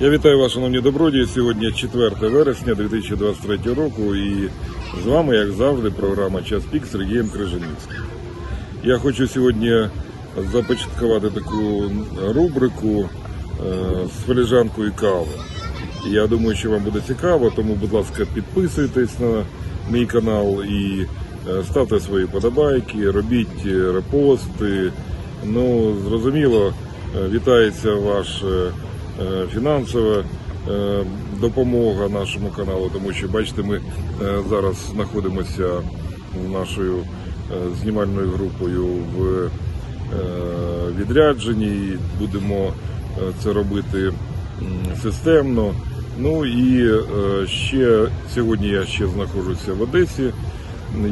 Я вітаю вас, шановні добродії. Сьогодні 4 вересня 2023 року і з вами, як завжди, програма Час пік з Сергієм Крижанівським. Я хочу сьогодні започаткувати таку рубрику е, з філіжанкою кави. Я думаю, що вам буде цікаво, тому, будь ласка, підписуйтесь на мій канал і е, ставте свої подобайки, робіть е, репости. Ну, зрозуміло, вітається ваш фінансова е, допомога нашому каналу, тому що бачите, ми е, зараз знаходимося нашою е, знімальною групою в е, відрядженні і будемо е, це робити системно. Ну і е, ще сьогодні я ще знаходжуся в Одесі.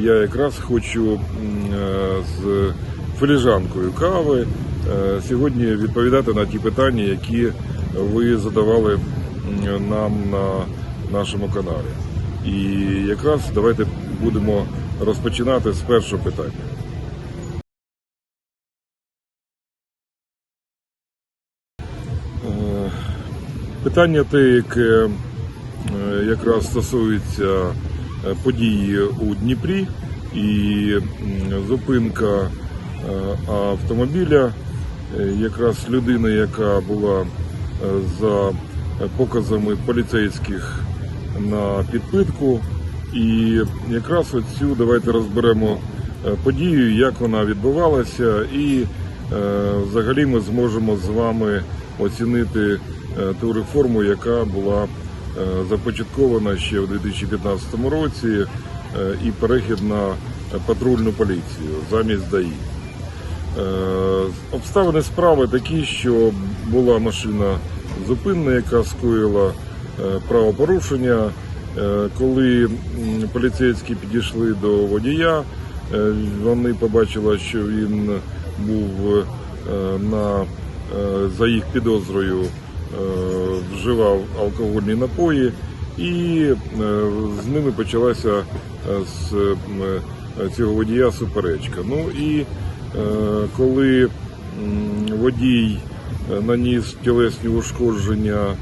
Я якраз хочу е, з філіжанкою кави е, сьогодні відповідати на ті питання, які ви задавали нам на нашому каналі. І якраз давайте будемо розпочинати з першого питання. Е, Питання те, яке е, якраз стосується е, події у Дніпрі і зупинка е, автомобіля, е, якраз людини, яка була е, за показами поліцейських на підпитку. І якраз оцю давайте розберемо е, подію, як вона відбувалася, і е, взагалі ми зможемо з вами оцінити е, ту реформу, яка була е, започаткована ще в 2015 році, е, і перехід на патрульну поліцію замість ДАІ. Е, Обставини справи такі, що була машина зупинна, яка скоїла е, правопорушення. Е, Коли поліцейські підійшли до водія, вони побачили, що він був на, за їх підозрою вживав алкогольні напої, і з ними почалася з цього водія суперечка. Ну і коли водій е, наніс тілесні ушкодження, е,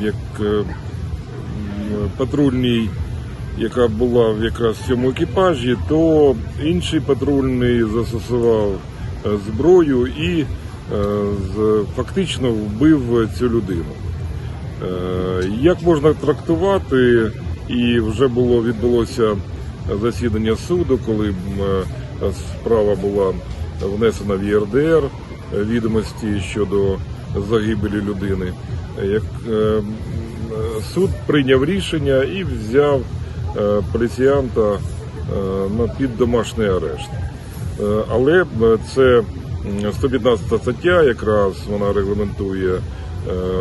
як е, патрульній, яка була якраз в цьому екіпажі, то інший патрульний застосував е, зброю і е, фактично вбив цю людину. Е, Як можна трактувати, і вже було відбулося засідання суду, коли е, справа була внесена в ЄРДР, е, відомості щодо загибелі людини. Як е, е, суд прийняв рішення і взяв поліціянта під домашній арешт. Але це м, 115 стаття, якраз вона регламентує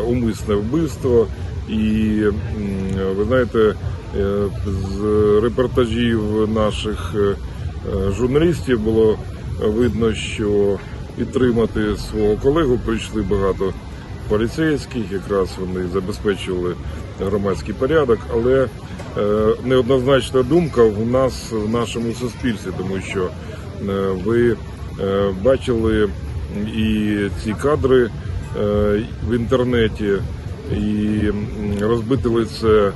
умисне вбивство. І ви знаєте, з репортажів наших журналістів було видно, що підтримати свого колегу прийшли багато поліцейських, якраз вони забезпечували громадський порядок, але е, неоднозначна думка в нас в нашому суспільстві, тому що е, ви е, бачили і ці кадри е, в інтернеті, і м, розбите лице е,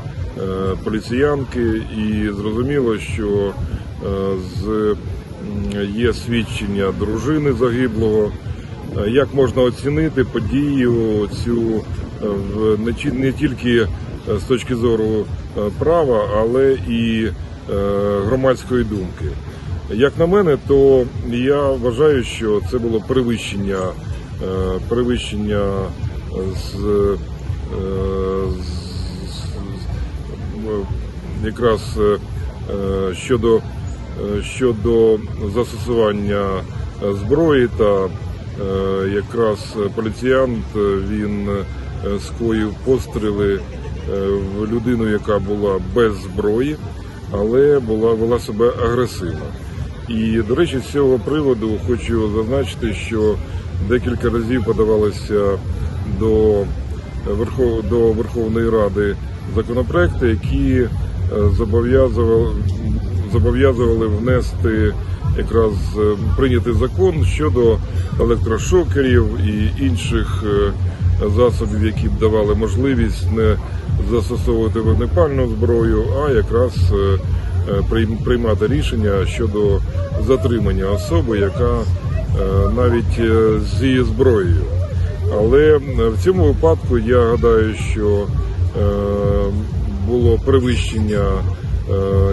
поліціянки, і зрозуміло, що е, з є свідчення дружини загиблого. Е, Як можна оцінити подію цю е, не, тільки е, з точки зору е, права, але і е, громадської думки? Як на мене, то я вважаю, що це було перевищення, е, перевищення з, е, з- з- якраз е, е, щодо, е, щодо застосування е, зброї та е, якраз поліціянт е, він е, скоїв постріли е, в людину, яка була без зброї, але була вела себе агресивно. І, до речі, з цього приводу хочу зазначити, що декілька разів подавалося до, Верхов... до Верховної Ради законопроекти, які е, зобов'язували, зобов'язували внести якраз е, прийняти закон щодо електрошокерів і інших е, засобів, які б давали можливість не застосовувати вогнепальну зброю, а якраз е, прийм- приймати рішення щодо затримання особи, яка навіть е, зі зброєю. Але в цьому випадку я гадаю, що було перевищення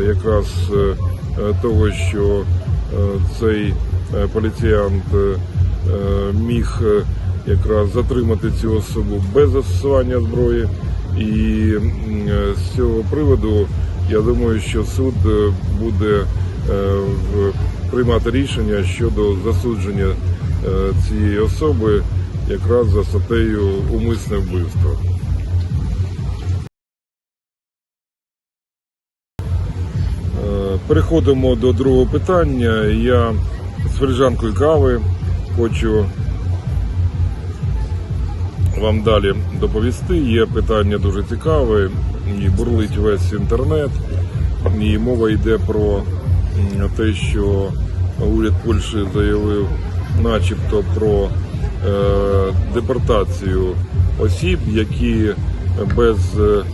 якраз е, е, того, що е, цей е, поліціянт е, е, міг е, якраз затримати цю особу без застосування зброї. І е, з цього приводу я думаю, що суд е, буде е, приймати рішення щодо засудження е, цієї особи якраз за статтею умисне вбивство. Переходимо до другого питання. Я з фельжанкою кави хочу вам далі доповісти. Є питання дуже цікаве, і бурлить весь інтернет. І мова йде про те, що уряд Польщі заявив, начебто, про е, депортацію осіб, які без е,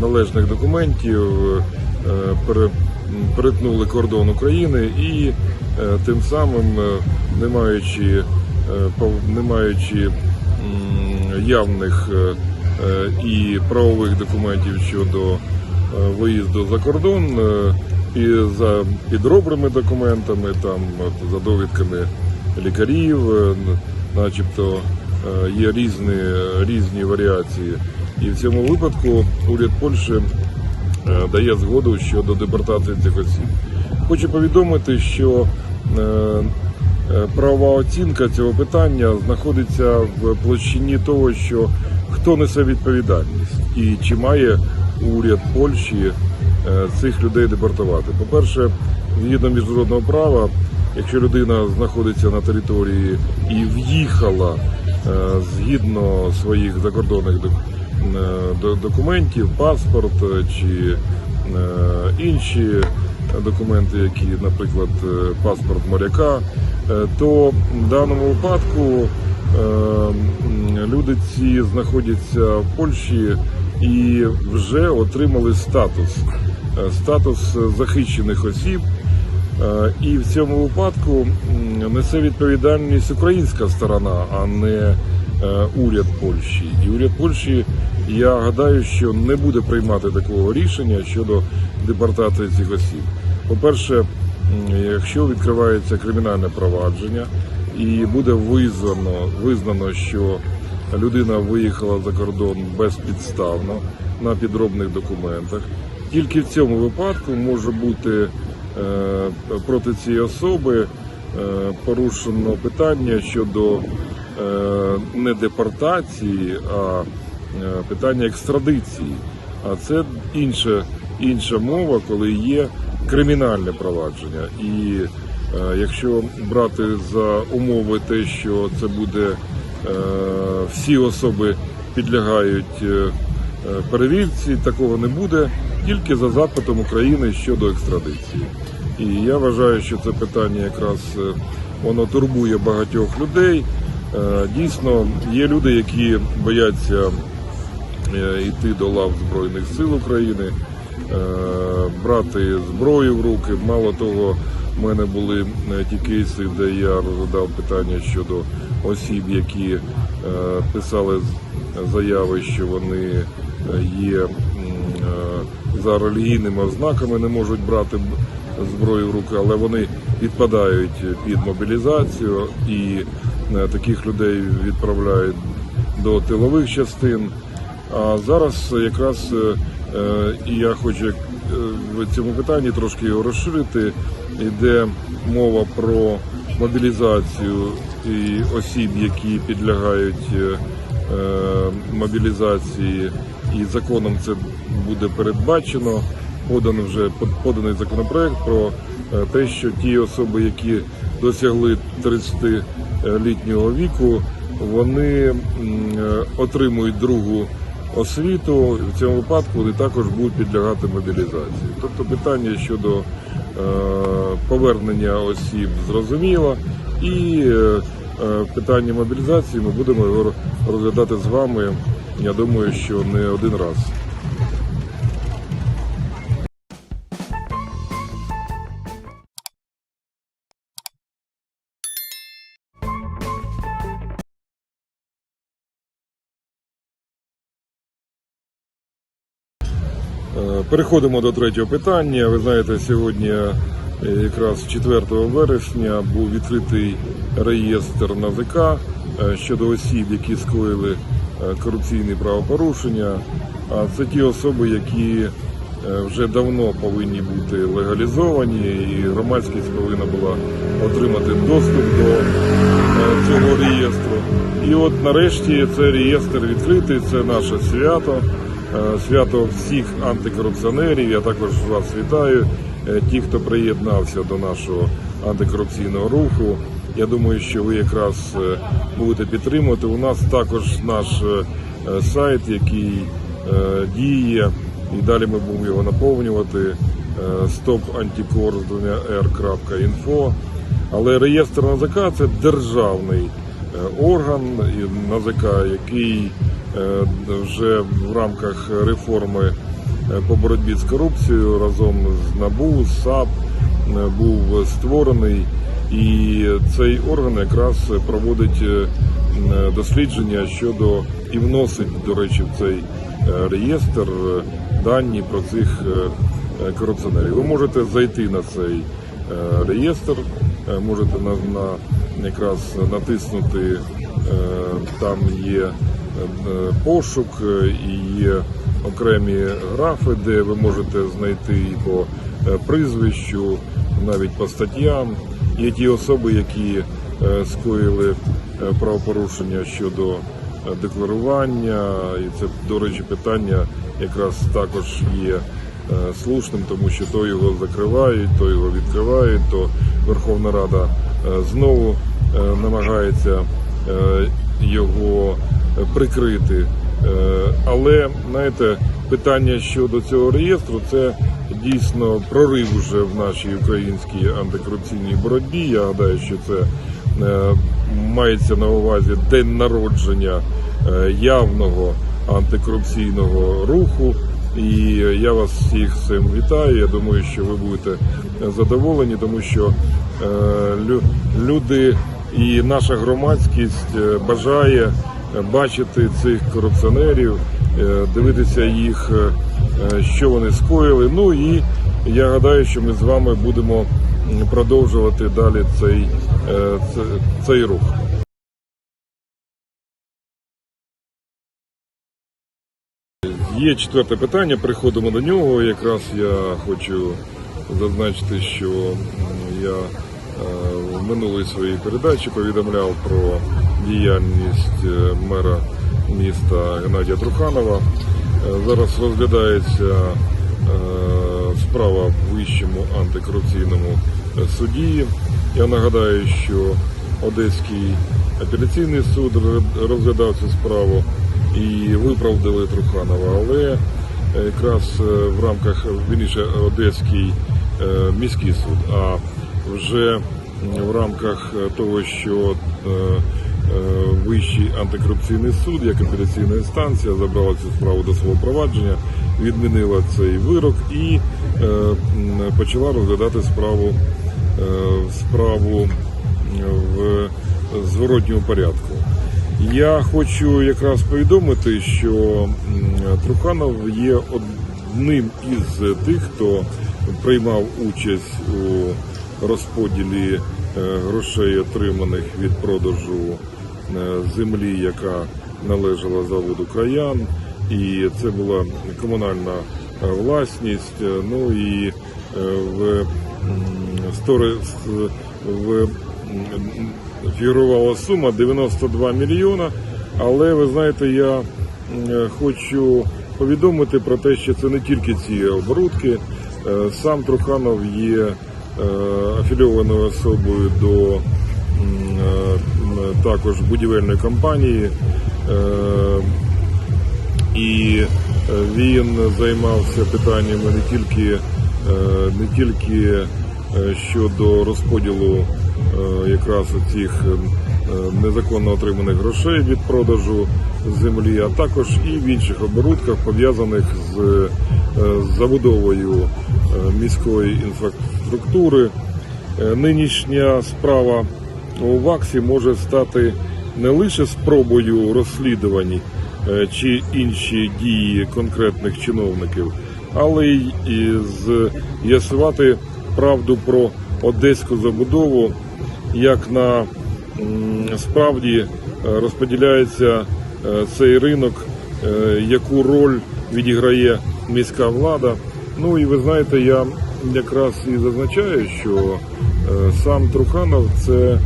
належних документів перетнули кордон України і е, тим самим, е, не маючи, е, не маючи явних і правових документів щодо виїзду за кордон і за підробними документами, там за довідками лікарів, начебто є різні, різні варіації. І в цьому випадку уряд Польщі дає згоду щодо депортації цих осіб. Хочу повідомити, що е, е, правова оцінка цього питання знаходиться в площині того, що хто несе відповідальність і чи має уряд Польщі е, цих людей депортувати. По-перше, згідно міжнародного права, якщо людина знаходиться на території і в'їхала е, згідно своїх закордонних док- е, до- документів, паспорт е, чи е, інші документи, які, наприклад, е, паспорт моряка, е, то в даному випадку е, люди ці знаходяться в Польщі і вже отримали статус, е, статус захищених осіб. Е, І в цьому випадку несе відповідальність українська сторона, а не е, уряд Польщі. І уряд Польщі, я гадаю, що не буде приймати такого рішення щодо депортації цих осіб. По-перше, якщо відкривається кримінальне провадження і буде визнано, визнано, що людина виїхала за кордон безпідставно на підробних документах, тільки в цьому випадку може бути проти цієї особи е, порушено питання щодо е, не депортації, а е, питання екстрадиції. А це інша, інша мова, коли є кримінальне провадження. І е, якщо брати за умови те, що це буде е, всі особи підлягають е, е, перевірці, такого не буде, тільки за запитом України щодо екстрадиції. І я вважаю, що це питання якраз е, воно турбує багатьох людей. Е, Дійсно, є люди, які бояться е, йти до лав Збройних сил України, брати зброю в руки. Мало того, в мене були ті кейси, де я розглядав питання щодо осіб, які писали заяви, що вони є за релігійними ознаками, не можуть брати зброю в руки, але вони підпадають під мобілізацію і е, таких людей відправляють до тилових частин. А зараз якраз е, е, і я хочу в цьому питанні трошки його розширити. Йде мова про мобілізацію і осіб, які підлягають мобілізації, і законом це буде передбачено. Поданий вже поданий законопроект про е, те, що ті особи, які досягли 30-літнього віку, вони е, отримують другу освіту. В цьому випадку вони також будуть підлягати мобілізації. Тобто питання щодо е, повернення осіб зрозуміло, і е, е, мобілізації ми будемо його розглядати з вами. Я думаю, що не один раз. Переходимо до третього питання. Ви знаєте, сьогодні е, якраз 4 вересня був відкритий реєстр НАЗК е, щодо осіб, які скоїли е, корупційні правопорушення. А це ті особи, які вже давно повинні бути легалізовані, і громадськість повинна була отримати доступ до цього реєстру. І от нарешті цей реєстр відкритий, це наше свято. Е, Свято всіх антикорупціонерів. Я також вас вітаю. Е, Ті, хто приєднався до нашого антикорупційного руху. Я думаю, що ви якраз е, будете підтримувати. У нас також наш сайт, який діє, і далі ми будемо його наповнювати. stopanticorps.r.info. Але реєстр НАЗК це державний орган НАЗК, який вже в рамках реформи е, по боротьбі з корупцією разом з НАБУ, САП е, був створений. І цей орган якраз проводить е, дослідження щодо і вносить, до речі, в цей е, реєстр е, дані про цих е, е, корупціонерів. Ви можете зайти на цей е, реєстр, е, можете на, на якраз натиснути, е, там є е, пошук е, і є окремі графи, де ви можете знайти і по е, прізвищу, навіть по статтям. Є ті особи, які е, скоїли е, правопорушення щодо е, декларування, і це, до речі, питання якраз також є е, слушним, тому що то його закривають, то його відкривають, то Верховна Рада е, знову е, намагається е, його е, прикрити. Е, Але знаєте, питання щодо цього реєстру це дійсно прорив вже в нашій українській антикорупційній боротьбі. Я гадаю, що це е, мається на увазі день народження явного антикорупційного руху. І я вас всіх з цим вітаю. Я думаю, що ви будете задоволені, тому що люди і наша громадськість е, бажає е, бачити цих корупціонерів, е, дивитися їх, що вони скоїли. Ну і я гадаю, що ми з вами будемо продовжувати далі цей, цей рух. Є четверте питання, переходимо до нього. Якраз я хочу зазначити, що я в минулій своїй передачі повідомляв про діяльність е, мера міста Геннадія Труханова. Е, Зараз розглядається е, справа в вищому антикорупційному суді. Я нагадаю, що Одеський апеляційний суд розглядав цю справу і виправдали Труханова, але якраз в рамках вірніше Одеський міський суд, а вже в рамках е, того, що е, е, Вищий антикорупційний суд, як апеляційна інстанція, забрала цю справу до свого провадження, відмінила цей вирок і почала розглядати справу справу в зворотньому порядку. Я хочу якраз повідомити, що Труханов є одним із тих, хто приймав участь у розподілі е, грошей, отриманих від продажу е, землі, яка належала заводу краян. І це була комунальна е, власність. Ну і в в фігурувала сума 92 мільйона. Але ви знаєте, я хочу повідомити про те, що це не тільки ці оборудки. Сам Труханов є е, афільованою особою до е, також будівельної компанії. Е, і він займався питаннями не тільки, не тільки щодо розподілу якраз цих незаконно отриманих грошей від продажу землі, а також і в інших оборудках, пов'язаних з забудовою міської інфраструктури. Е, Нинішня справа у ВАКСі може стати не лише спробою розслідувань е, чи інші дії конкретних чиновників, але й з'ясувати правду про одеську забудову, як на справді е, розподіляється цей ринок, яку роль відіграє міська влада. Ну і ви знаєте, я якраз і зазначаю, що е, сам Труханов це м,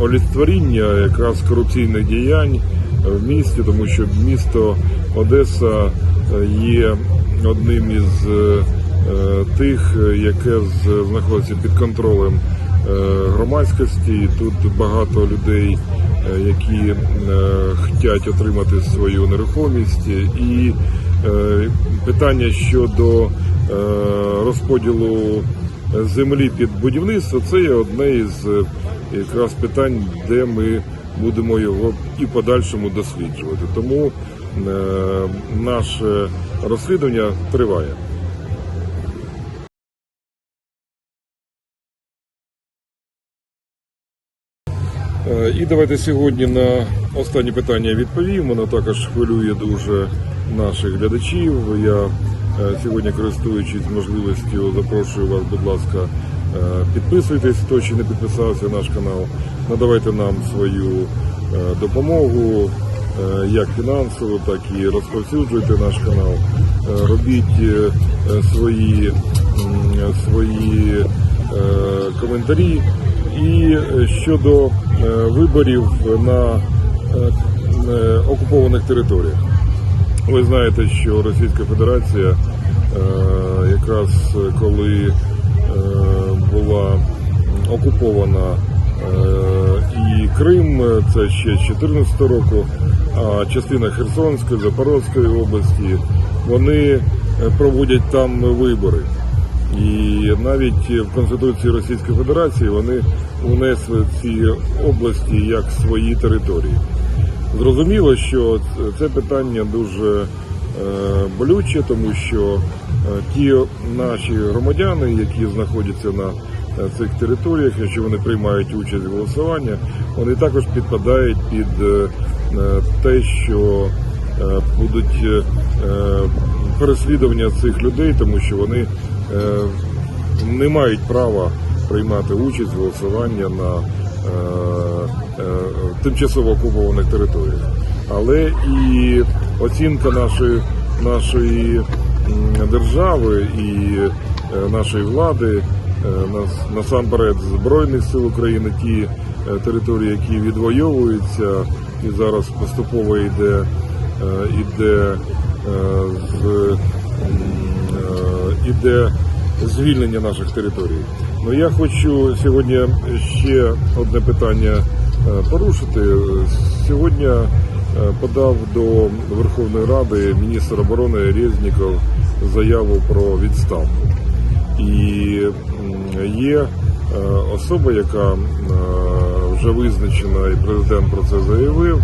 олицетворіння якраз корупційних діянь в місті, тому що місто Одеса е, є одним із е, е, тих, е, яке знаходиться під контролем е, громадськості. Тут багато людей, е, які хочуть отримати свою нерухомість. І е, питання щодо е, розподілу землі під будівництво це є одне із е, якраз питань, де ми будемо його і в подальшому досліджувати. Тому е, наше розслідування триває. Е, І давайте сьогодні на останнє питання відповім. Воно також хвилює дуже наших глядачів. Я е, сьогодні, користуючись можливістю, запрошую вас, будь ласка, е, підписуйтесь, хто ще не підписався на наш канал. Надавайте нам свою е, допомогу, е, як фінансову, так і розповсюджуйте наш канал. Е, Робіть е, е, свої, свої е, коментарі. І е, щодо е, виборів на е, е, окупованих територіях. Ви знаєте, що Російська Федерація, е, якраз коли е, була окупована е, і Крим, це ще з 2014 року, а частина Херсонської, Запорозької області, вони проводять там вибори. І навіть в Конституції Російської Федерації вони внесли ці області як свої території. Зрозуміло, що це питання дуже е, болюче, тому що е, ті наші громадяни, які знаходяться на е, цих територіях, якщо вони приймають участь в голосуванні, вони також підпадають під те, що будуть переслідування цих людей, тому що вони не мають права приймати участь в голосуванні на тимчасово окупованих територіях. Але і оцінка нашої, нашої держави і е, нашої влади, е, нас- насамперед Збройних сил України, ті е, території, які відвоюються, і зараз поступово йде, е, йде е, з іде звільнення наших територій. Ну я хочу сьогодні ще одне питання порушити. Сьогодні е, подав до Верховної Ради міністр оборони Резніков заяву про відставку. І є е, особа, яка е, вже визначена, і президент про це заявив.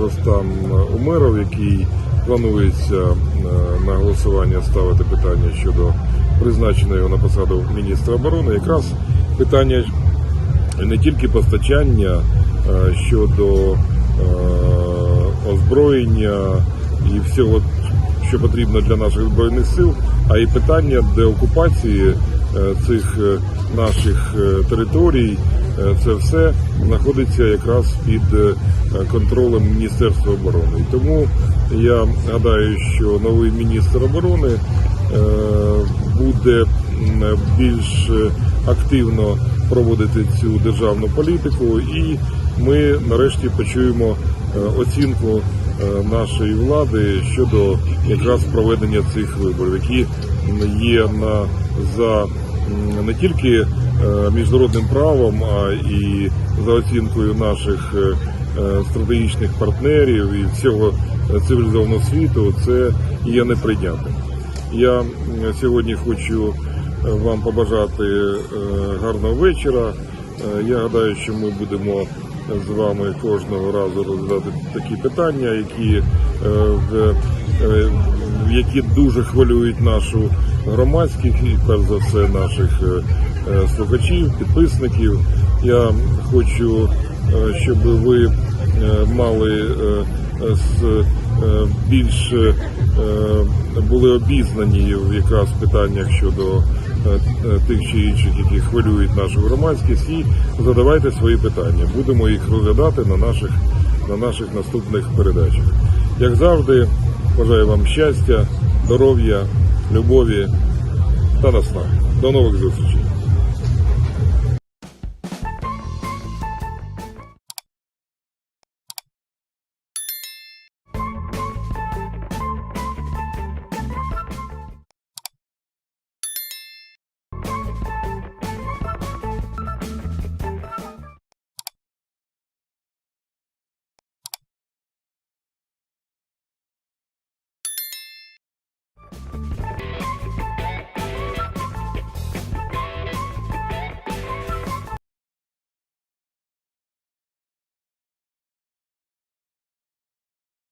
Ростам Умеров, який планується е, на голосування ставити питання щодо призначення його на посаду міністра оборони. Якраз питання не тільки постачання е, щодо е, озброєння і всього, що потрібно для наших збройних сил, а й питання деокупації е, цих е, наших е, територій. Е, Це все знаходиться якраз під е, контролем Міністерства оборони. Тому я гадаю, що новий міністр оборони е, буде більш е, активно проводити цю державну політику, і ми нарешті почуємо е, оцінку е, нашої влади щодо якраз проведення цих виборів, які є на за не тільки е, міжнародним правом, а і за оцінкою наших стратегічних партнерів і всього цивілізованого світу, це є неприйнятним. Я сьогодні хочу вам побажати гарного вечора. Я гадаю, що ми будемо з вами кожного разу розглядати такі питання, які, е, е, які дуже хвилюють нашу громадських і перш за все наших е, слухачів, підписників. Я хочу, щоб ви мали е, е, з, е, більш е, були обізнані в якраз питаннях щодо тих чи інших, які хвилюють нашу громадськість, і задавайте свої питання. Будемо їх розглядати на наших, на наших наступних передачах. Як завжди, бажаю вам щастя, здоров'я, любові та наснаги. До нових зустрічей.